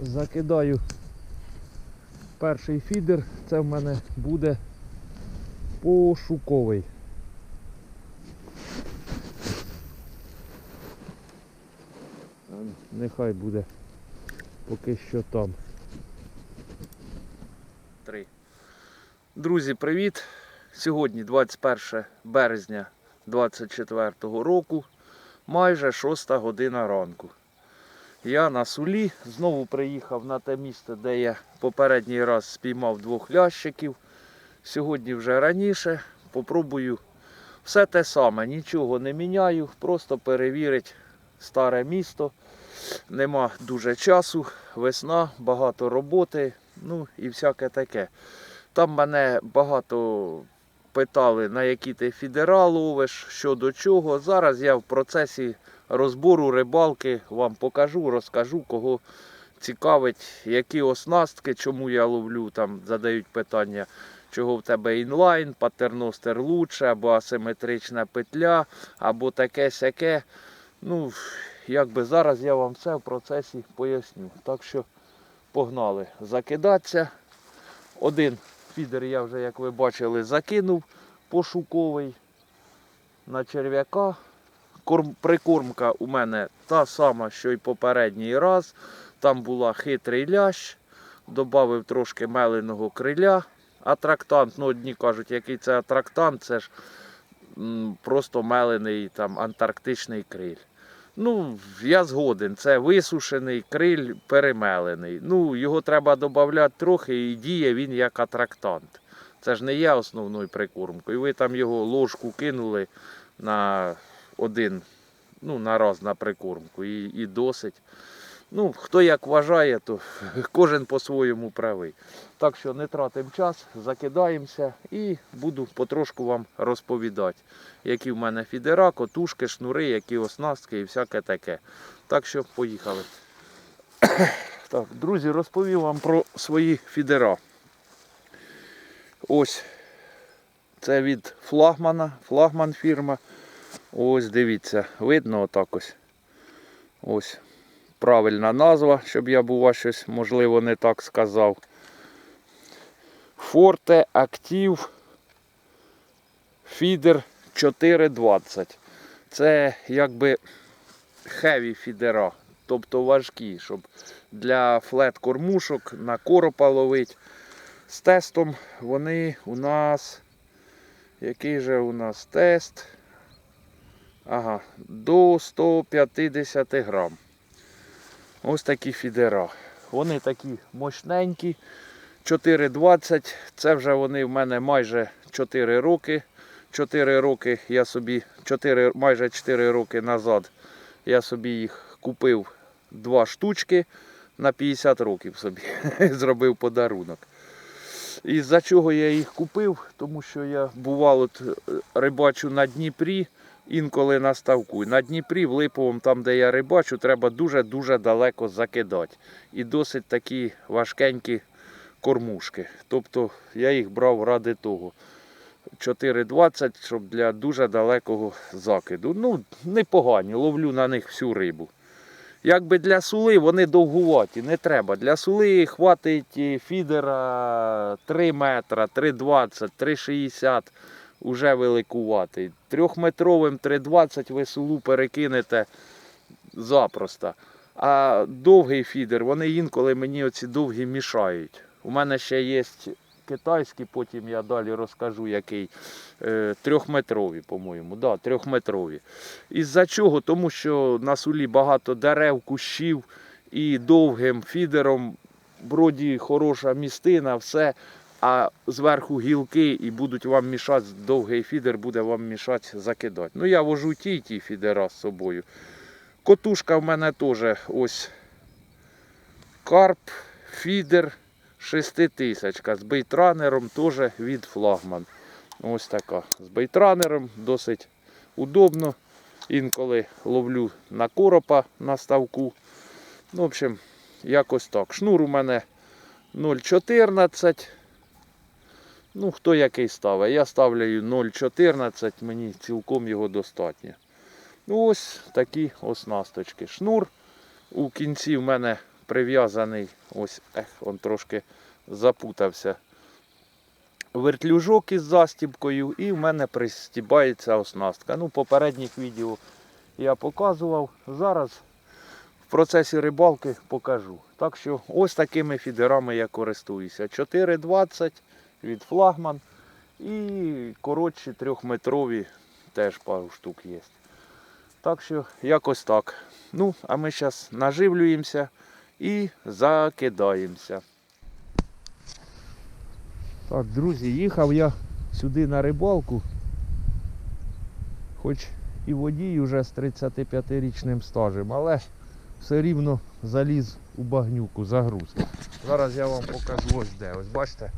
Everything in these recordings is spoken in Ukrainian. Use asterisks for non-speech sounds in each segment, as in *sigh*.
Закидаю перший фідер, це в мене буде пошуковий. Нехай буде поки що там. Три. Друзі, привіт! Сьогодні 21 березня 24 року, майже 6 година ранку. Я на сулі знову приїхав на те місце, де я попередній раз спіймав двох лящиків. Сьогодні вже раніше. Попробую все те саме, нічого не міняю, просто перевірити старе місто. Нема дуже часу, весна, багато роботи, ну і всяке таке. Там мене багато питали, на які ти фідера ловиш, що до чого. Зараз я в процесі розбору рибалки вам покажу, розкажу, кого цікавить, які оснастки, чому я ловлю. Там задають питання, чого в тебе інлайн, патерностер лучше, або асиметрична петля, або таке сяке. Ну, якби зараз я вам все в процесі поясню. Так що погнали закидатися. Один фідер я вже, як ви бачили, закинув пошуковий на черв'яка. Корм, прикормка у мене та сама, що й попередній раз. Там була хитрий лящ, додав трошки меленого криля. Атрактант, ну одні кажуть, який це атрактант, це ж м, просто мелений там антарктичний криль. Ну, я згоден, це висушений криль перемелений. Ну, його треба додати трохи і діє він як атрактант. Це ж не є основною прикормкою. Ви там його ложку кинули на один, ну, на раз на прикормку і, і досить. Ну, хто як вважає, то *laughs* кожен по-своєму правий. Так що не тратимо час, закидаємося і буду потрошку вам розповідати, які в мене фідера, котушки, шнури, які оснастки і всяке таке. Так що поїхали. *coughs* Так, друзі, розповів вам про свої фідера. Ось це від флагмана, флагман фірма. Ось дивіться, видно отак ось. Ось правильна назва, щоб я бува щось, можливо, не так сказав. Forte Active Feeder 420. Це якби хеві фідера, тобто важкі, щоб для флет-кормушок на коропа ловити. З тестом вони у нас. Який же у нас тест? Ага, до 150 грам. Ось такі фідера. Вони такі мощненькі. 4,20. Це вже вони в мене майже 4 роки. 4 роки я собі, 4, майже 4 роки назад я собі їх купив два штучки на 50 років собі. *laughs* Зробив подарунок. І за чого я їх купив? Тому що я бувало рибачу на Дніпрі, інколи на ставку. На Дніпрі, в Липовому, там, де я рибачу, треба дуже-дуже далеко закидати. І досить такі важкенькі кормушки. Тобто я їх брав ради того. 4,20, щоб для дуже далекого закиду. Ну, непогані, ловлю на них всю рибу. Якби для сули вони довгуваті, не треба. Для сули хватить фідера 3 метра, 3,20, 3,60 уже великуватий. Трьохметровим 3,20 ви сулу перекинете запросто. А довгий фідер, вони інколи мені оці довгі мішають. У мене ще є китайський, потім я далі розкажу, який е, трьохметрові, по-моєму. Да, трьохметрові. Із-за чого? Тому що на сулі багато дерев, кущів і довгим фідером вроді хороша містина, все. А зверху гілки і будуть вам мішати, довгий фідер буде вам мішати закидати. Ну я вожу ті й ті фідера з собою. Котушка в мене теж ось карп, фідер 6000 з бейтранером теж від флагман. Ось така. З бейтранером досить удобно. Інколи ловлю на коропа на ставку. Ну, в общем, якось так. Шнур у мене 0,14. Ну, хто який ставить. Я ставлю 0,14, мені цілком його достатньо. Ну, ось такі оснасточки. Шнур. У кінці в мене прив'язаний, ось, ех, он трошки запутався. Вертлюжок із застібкою, і в мене пристібається оснастка. Ну, попередніх відео я показував. Зараз в процесі рибалки покажу. Так що ось такими фідерами я користуюся. 4,20 від флагман і коротші трьохметрові теж пару штук є. Так що якось так. Ну, а ми зараз наживлюємося і закидаємося. Так, друзі, їхав я сюди на рибалку. Хоч і водій уже з 35-річним стажем, але все рівно заліз у багнюку, загруз. Зараз я вам покажу ось де. Ось бачите,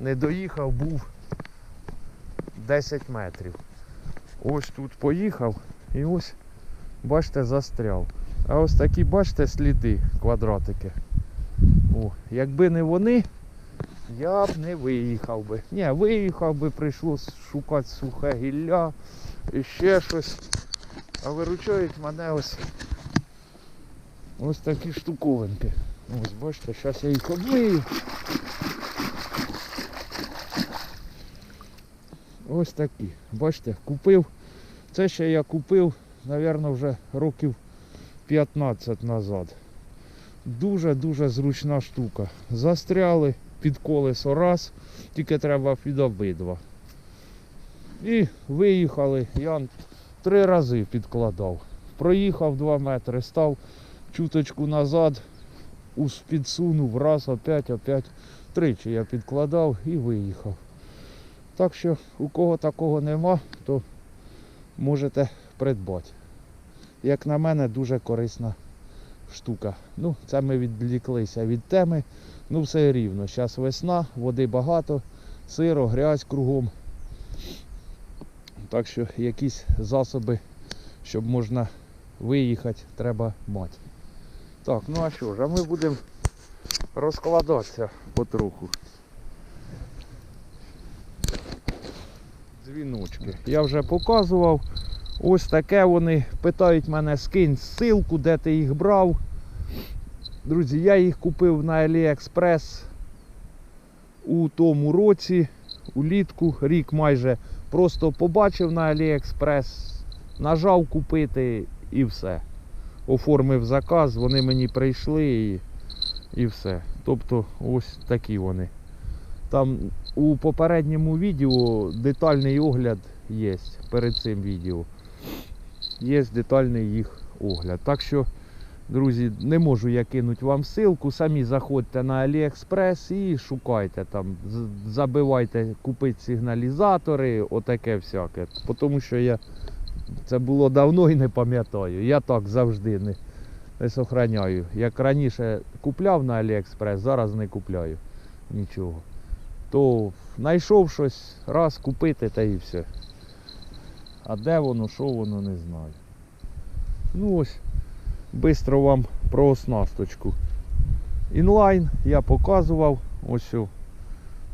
не доїхав, був 10 метрів. Ось тут поїхав і ось, бачите, застряв. А ось такі, бачите, сліди, квадратики. О, якби не вони, я б не виїхав би. Ні, виїхав би, прийшлось шукати сухе гілля і ще щось. А виручають мене ось ось такі штуковинки. Ось бачите, зараз я їх обмию. Ось такі. Бачите, купив. Це ще я купив, мабуть, вже років 15 назад. Дуже-дуже зручна штука. Застряли під колесо раз, тільки треба під обидва. І виїхали. Я три рази підкладав. Проїхав 2 метри, став чуточку назад, підсунув, раз, опять, опять. Тричі я підкладав і виїхав. Так що у кого такого нема, то можете придбати. Як на мене, дуже корисна штука. Ну, це ми відвліклися від теми. Ну, все рівно. Зараз весна, води багато, сиро, грязь кругом. Так що якісь засоби, щоб можна виїхати, треба мати. Так, ну а що ж, а ми будемо розкладатися потроху. Дзвіночки. Я вже показував. Ось таке вони питають мене, скинь ссылку, де ти їх брав. Друзі, я їх купив на AliExpress у тому році, улітку, рік майже. Просто побачив на AliExpress, нажав купити і все. Оформив заказ, вони мені прийшли і, і все. Тобто ось такі вони. Там у попередньому відео детальний огляд є перед цим відео. Є детальний їх огляд. Так що, друзі, не можу я кинути вам ссылку. Самі заходьте на AliExpress і шукайте там, забивайте, купити сигналізатори, отаке всяке. Тому що я це було давно і не пам'ятаю. Я так завжди не, не сохраняю. Як раніше купляв на AliExpress, зараз не купляю нічого. То знайшов щось, раз купити та і все. А де воно, що воно, не знаю. Ну ось, бистро вам про оснасточку. Інлайн я показував. Ось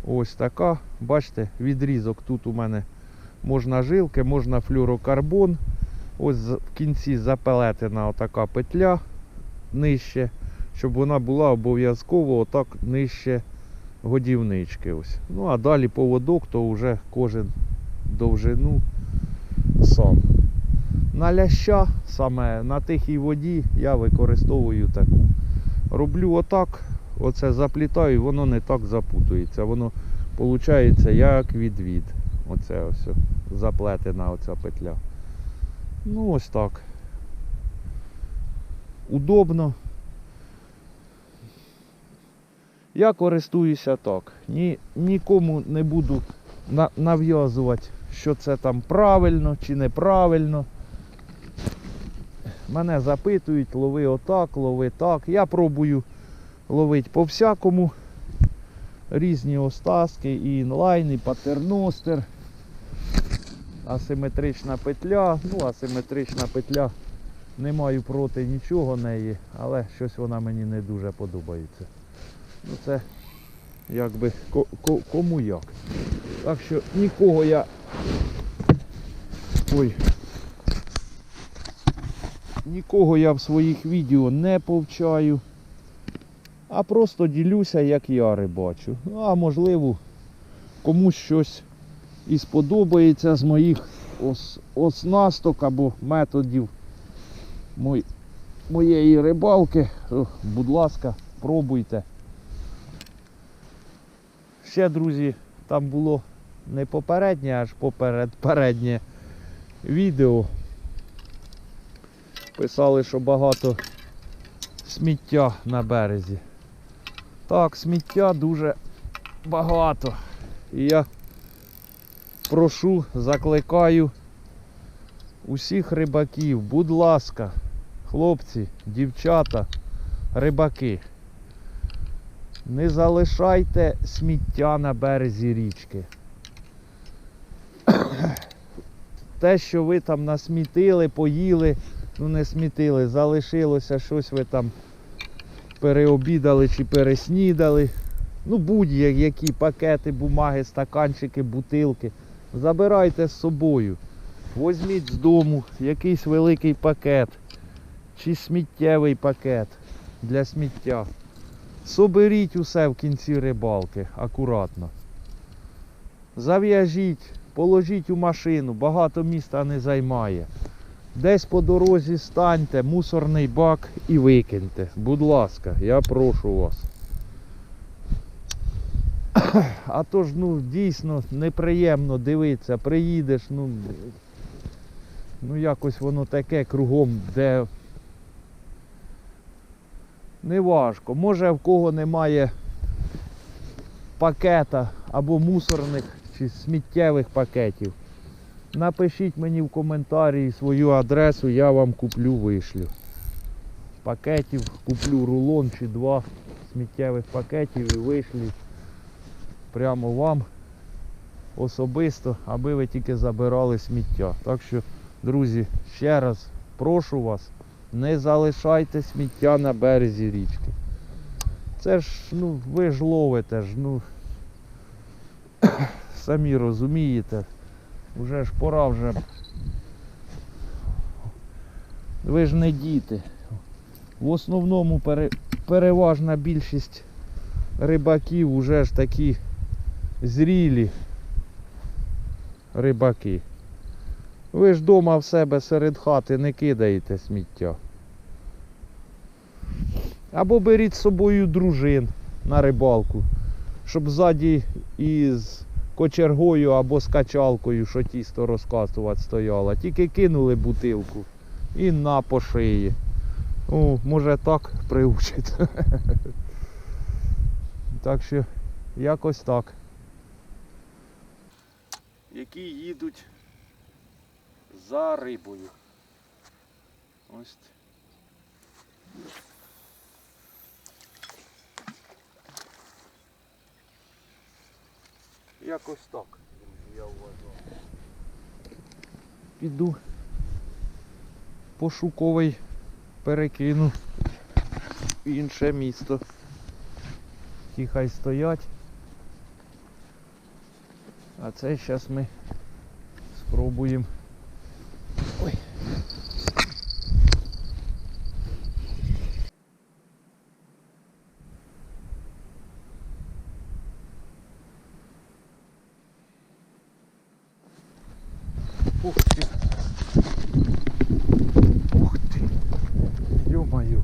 ось така. Бачите, відрізок тут у мене можна жилки, можна флюрокарбон. Ось в кінці запелетена отака петля нижче, щоб вона була обов'язково отак нижче годівнички. Ось. Ну а далі поводок, то вже кожен довжину сам. На ляща, саме на тихій воді, я використовую таку. Роблю отак, оце заплітаю, воно не так запутується. Воно виходить як відвід. Оце ось заплетена оця петля. Ну ось так. Удобно. Я користуюся так. Ні, нікому не буду на- нав'язувати, що це там правильно чи неправильно. Мене запитують, лови отак, лови так. Я пробую ловити по всякому. Різні остаски, і інлайн, і патерностер. Асиметрична петля. Ну, асиметрична петля. Не маю проти нічого неї, але щось вона мені не дуже подобається. Ну це якби ко- ко- кому як. Так що нікого я. Ой. Нікого я в своїх відео не повчаю. а просто ділюся, як я рибачу. Ну, а можливо, комусь щось і сподобається з моїх ос- оснасток або методів моєї рибалки. Будь ласка, пробуйте. Ще, друзі, там було не попереднє, аж поперед переднє відео. Писали, що багато сміття на березі. Так, сміття дуже багато. І я прошу, закликаю усіх рибаків, будь ласка, хлопці, дівчата, рибаки. Не залишайте сміття на березі річки. *coughs* Те, що ви там насмітили, поїли, ну не смітили, залишилося щось ви там переобідали чи переснідали. Ну будь-які пакети, бумаги, стаканчики, бутилки. Забирайте з собою. Возьміть з дому якийсь великий пакет чи сміттєвий пакет для сміття. Соберіть усе в кінці рибалки, акуратно. Зав'яжіть, положіть у машину, багато міста не займає. Десь по дорозі станьте, мусорний бак і викиньте. Будь ласка, я прошу вас. А то ж, ну, дійсно неприємно дивитися, приїдеш, ну, ну якось воно таке кругом, де не важко. Може в кого немає пакета або мусорних чи сміттєвих пакетів. Напишіть мені в коментарі свою адресу, я вам куплю, вишлю. Пакетів, куплю рулон чи два сміттєвих пакетів і вишлю прямо вам особисто, аби ви тільки забирали сміття. Так що, друзі, ще раз прошу вас, не залишайте сміття на березі річки. Це ж, ну, ви ж ловите ж, ну *coughs* самі розумієте. Вже ж пора вже. Ви ж не діти. В основному пере, переважна більшість рибаків вже ж такі зрілі рибаки. Ви ж вдома в себе серед хати не кидаєте сміття. Або беріть з собою дружин на рибалку, щоб ззаді із кочергою або з качалкою, що тісто розкатувати стояла. Тільки кинули бутилку і на по шиї. О, може так приучить. *laughs* Так що якось так. Які їдуть за рибою. Ось. Якось так, я вважаю. Піду пошуковий перекину в інше місто. Ті хай стоять. А це зараз ми спробуємо. Ой. Ух ти. Ух ти. Ё-моё.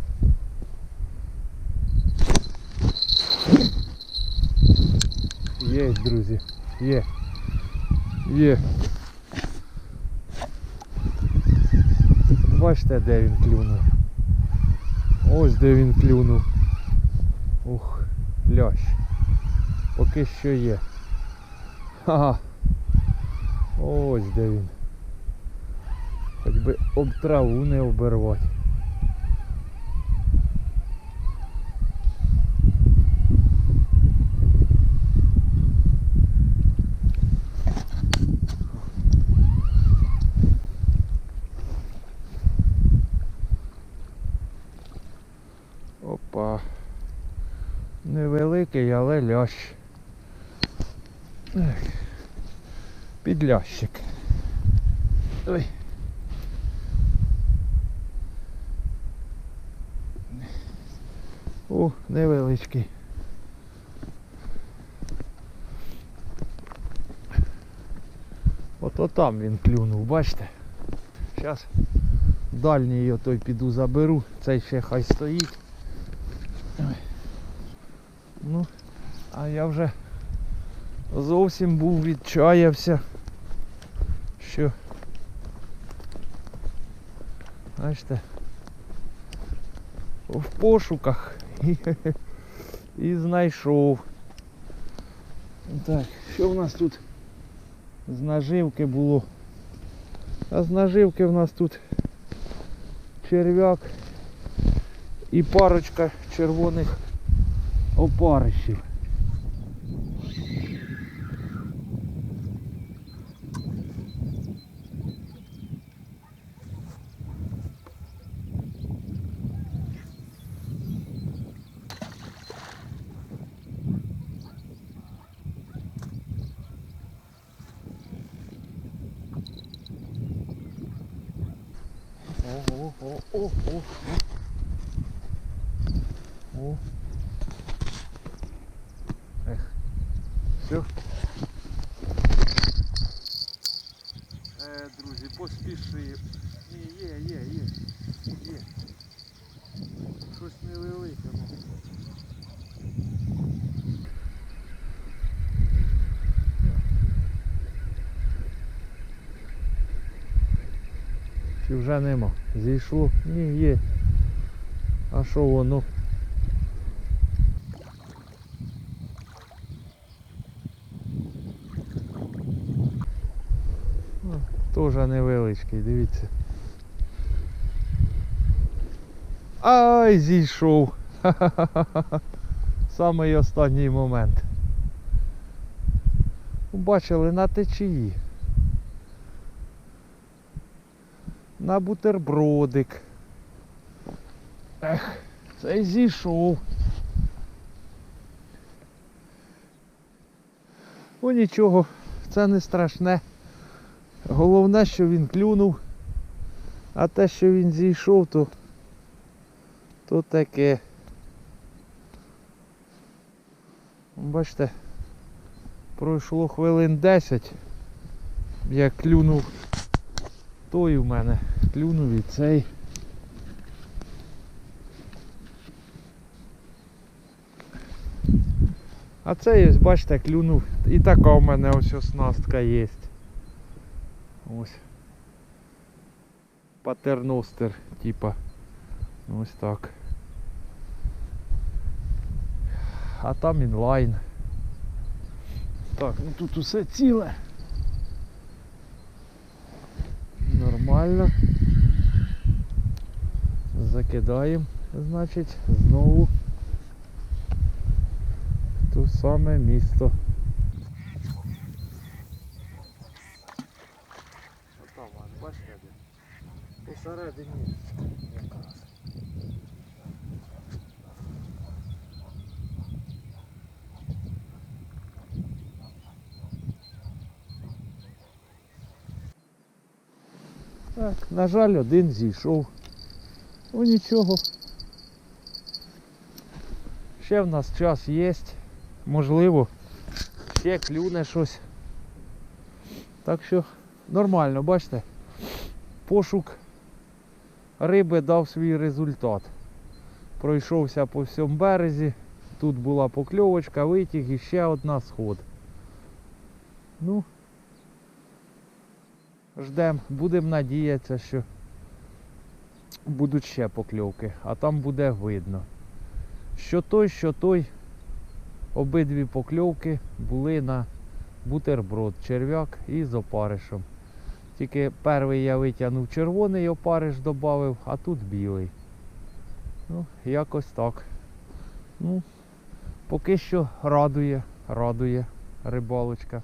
Є, друзі, є. Є. Бачите, де він клюнув. Ось де він клюнув. Ух, лящ. Поки що є. Ха-ха. Ось де він. Хоч би об траву не обервати. Опа. Невеликий, але лящ. Підлящик. Ой. О, невеличкий. Ото там він клюнув, бачите? Зараз дальній його той піду заберу, цей ще хай стоїть. Ой. Ну, а я вже зовсім був відчаявся, що бачите, в пошуках і, і знайшов. Так, що в нас тут з наживки було? А з наживки в нас тут черв'як і парочка червоних опарищів. О, о, о, о, о. О. Ех. Все. Е, друзі, поспіши. Ні, є, є, є. Є. Щось невелике, ну. Чи вже нема? Зійшло? Ні, є. А що воно? Ну, Теж невеличкий, дивіться. Ай, зійшов. *laughs* Самий останній момент. Бачили на течії. На бутербродик. Ех, цей зійшов. Ну нічого, це не страшне. Головне, що він клюнув, а те, що він зійшов, то, то таке. Бачите, пройшло хвилин 10, як клюнув той у мене, клюнув і цей. А цей ось, бачите, клюнув. І така у мене ось оснастка є. Ось. Патерностер, типа. Ось так. А там інлайн. Так, ну тут усе ціле. Нормально. Закидаємо, значить, знову в те саме місто. Отам, бачите. Посередині якраз. Так, на жаль, один зійшов. Ну нічого. Ще в нас час є. Можливо, ще клюне щось. Так що нормально, бачите? Пошук риби дав свій результат. Пройшовся по всьому березі. Тут була покльовочка, витяг і ще одна сход. Ну, ждемо, будемо надіятися, що будуть ще покльовки, а там буде видно. Що той, що той, обидві покльовки були на бутерброд, черв'як із опаришем. Тільки перший я витягнув червоний опариш додав, а тут білий. Ну, якось так. Ну, поки що радує, радує рибалочка.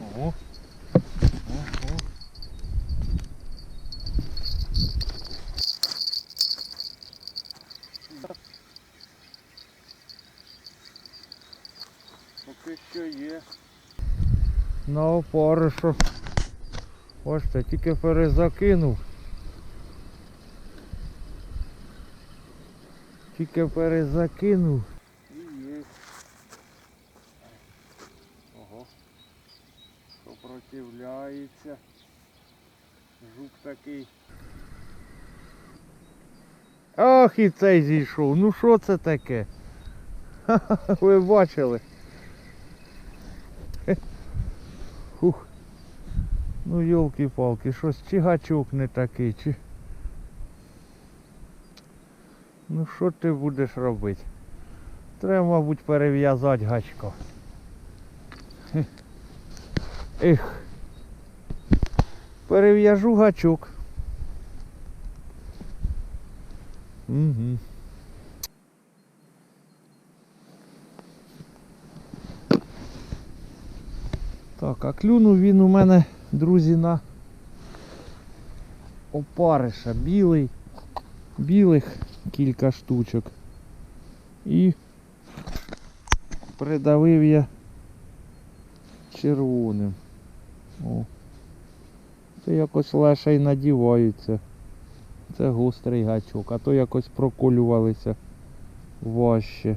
Ого. Ого. Поки що є. На опаришу. Бачите, тільки перезакинув. Тільки перезакинув. І є. Ого. Сопротивляється. Жук такий. Ах, і цей зійшов. Ну що це таке? Ха-ха, *laughs* Ви бачили? Ну йолки-палки, щось чи гачок не такий, чи. Ну що ти будеш робити? Треба, мабуть, перев'язати гачко. Ех. Перев'яжу гачок. Угу. Так, а клюнув він у мене, друзі, на опариша білий, білих кілька штучок. І придавив я червоним. О. Це якось легше й надіваються. Це гострий гачок, а то якось проколювалися важче.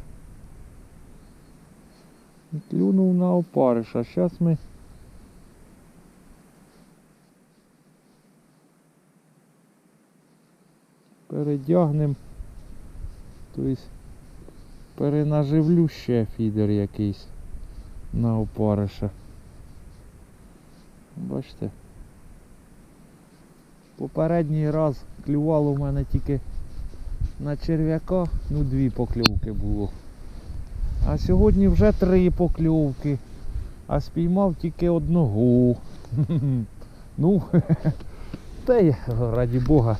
Клюнув на опариш, а зараз ми передягнемо, тобто перенаживлю ще фідер якийсь на опариша. Бачите? Попередній раз клювало в мене тільки на черв'яка, ну дві покльовки було. А сьогодні вже три покльовки. А спіймав тільки одного. *laughs* Ну, *laughs* та й раді Бога.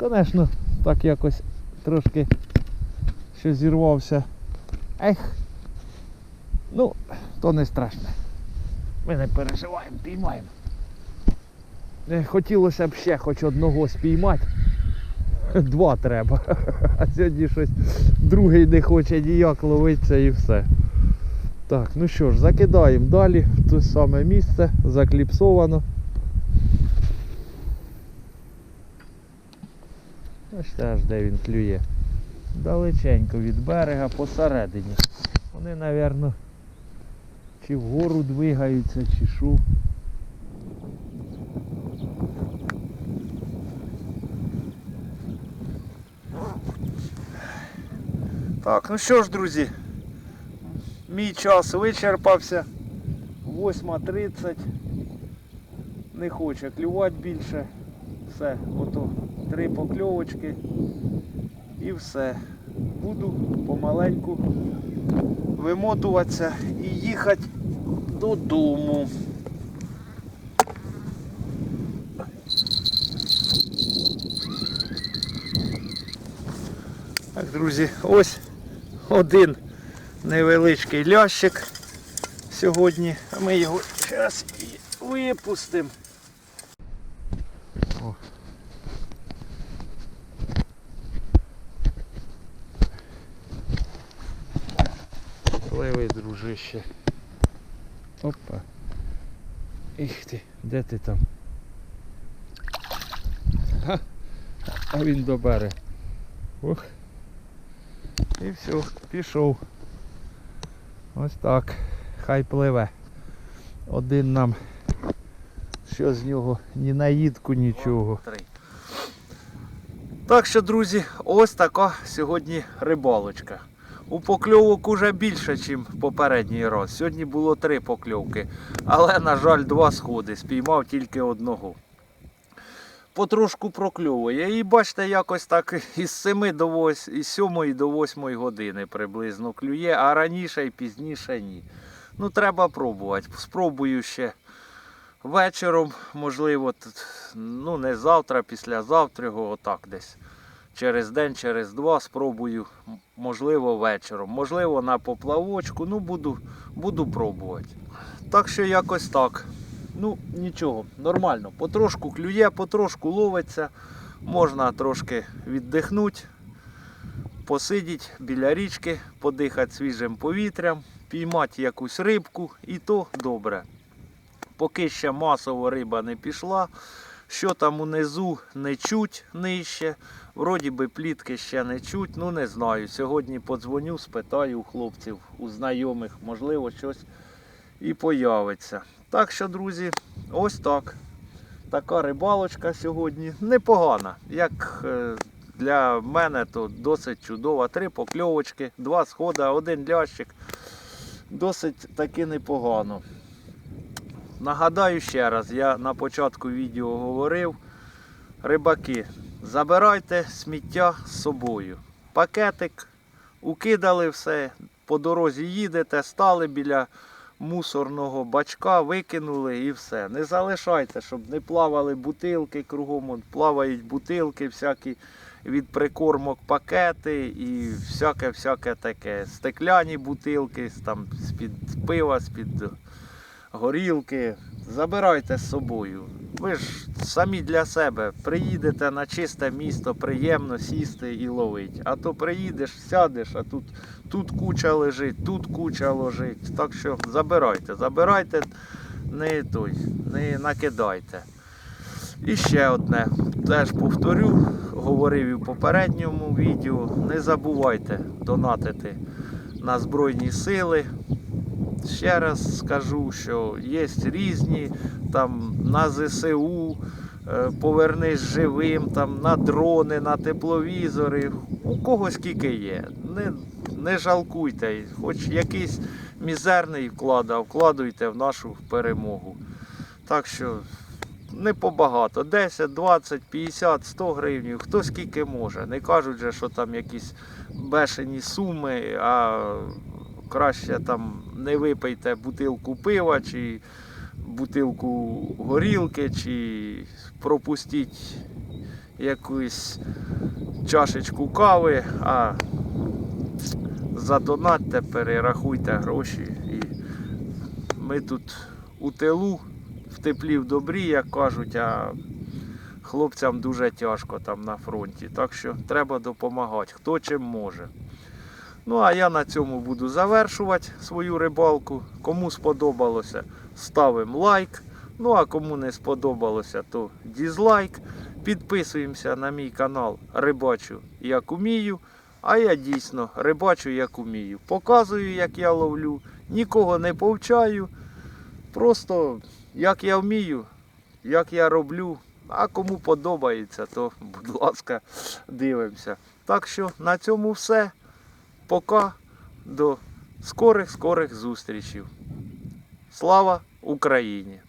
Звісно, так якось трошки що зірвався. Ех. Ну, то не страшно. Ми не переживаємо, піймаємо. Е, Хотілося б ще хоч одного спіймати. Два треба. А сьогодні щось другий не хоче ніяк ловитися і все. Так, ну що ж, закидаємо далі в те саме місце, закліпсовано. Ось теж де він клює. Далеченько від берега посередині. Вони, напевно, чи вгору двигаються, чи що. Так, ну що ж, друзі, мій час вичерпався. 8.30. Не хоче клювати більше. Все, ото три покльовочки і все. Буду помаленьку вимотуватися і їхати додому. Так, друзі, ось один невеличкий лящик сьогодні, ми його зараз і випустимо. О. Пливи, дружище. Опа. Іх ти, де ти там? А він добере. І все, пішов. Ось так. Хай пливе. Один нам. Що з нього? Ні наїдку, нічого. Так що, друзі, ось така сьогодні рибалочка. У покльовок уже більше, ніж попередній раз. Сьогодні було три покльовки. Але, на жаль, два сходи. Спіймав тільки одного. Потрошку прокльовує. І бачите, якось так із 7 до 8, із 7 до 8 години приблизно клює, а раніше і пізніше ні. Ну, треба пробувати. Спробую ще вечором, можливо, ну не завтра, післязавтра, отак десь. Через день, через два спробую, можливо, вечором. Можливо, на поплавочку. Ну, буду, буду пробувати. Так що якось так. Ну, нічого, нормально. Потрошку клює, потрошку ловиться. Можна трошки віддихнути, посидіти біля річки, подихати свіжим повітрям. піймати якусь рибку, і то добре. Поки ще масово риба не пішла, що там унизу не чуть нижче. Вроді би плітки ще не чуть, ну не знаю. Сьогодні подзвоню, спитаю у хлопців, у знайомих, можливо, щось і появиться. Так що, друзі, ось так. Така рибалочка сьогодні непогана. Як е, для мене, то досить чудова. Три покльовочки, два сходи, один лящик. Досить таки непогано. Нагадаю ще раз, я на початку відео говорив. Рибаки, забирайте сміття з собою. Пакетик, укидали все, по дорозі їдете, стали біля мусорного бачка, викинули і все. Не залишайте, щоб не плавали бутилки кругом. Плавають бутилки, всякі від прикормок пакети і всяке-всяке таке. Стекляні бутилки, там з-під пива, з-під горілки. Забирайте з собою. Ви ж самі для себе приїдете на чисте місто, приємно сісти і ловити. А то приїдеш, сядеш, а тут, тут куча лежить, тут куча лежить. Так що забирайте, забирайте, не той, не накидайте. І ще одне, теж повторю, говорив і в попередньому відео. Не забувайте донатити на Збройні Сили. Ще раз скажу, що є різні там на ЗСУ, е, повернись живим, там на дрони, на тепловізори. У кого скільки є. Не, не жалкуйте, хоч якийсь мізерний вклад, а вкладуйте в нашу перемогу. Так що не побагато. 10, 20, 50, 100 гривень, хто скільки може. Не кажуть же, що там якісь бешені суми, а краще там не випийте бутилку пива чи бутилку горілки, чи пропустіть якусь чашечку кави, а задонатьте, перерахуйте гроші. І ми тут у тилу, в теплі в добрі, як кажуть, а хлопцям дуже тяжко там на фронті. Так що треба допомагати, хто чим може. Ну, а я на цьому буду завершувати свою рибалку. Кому сподобалося, ставимо лайк. Ну а кому не сподобалося, то дізлайк. Підписуємося на мій канал Рибачу як умію. А я дійсно рибачу як умію. Показую, як я ловлю, нікого не повчаю. Просто як я вмію, як я роблю. А кому подобається, то, будь ласка, дивимося. Так що на цьому все. Пока до скорих-скорих зустрічей. Слава Україні!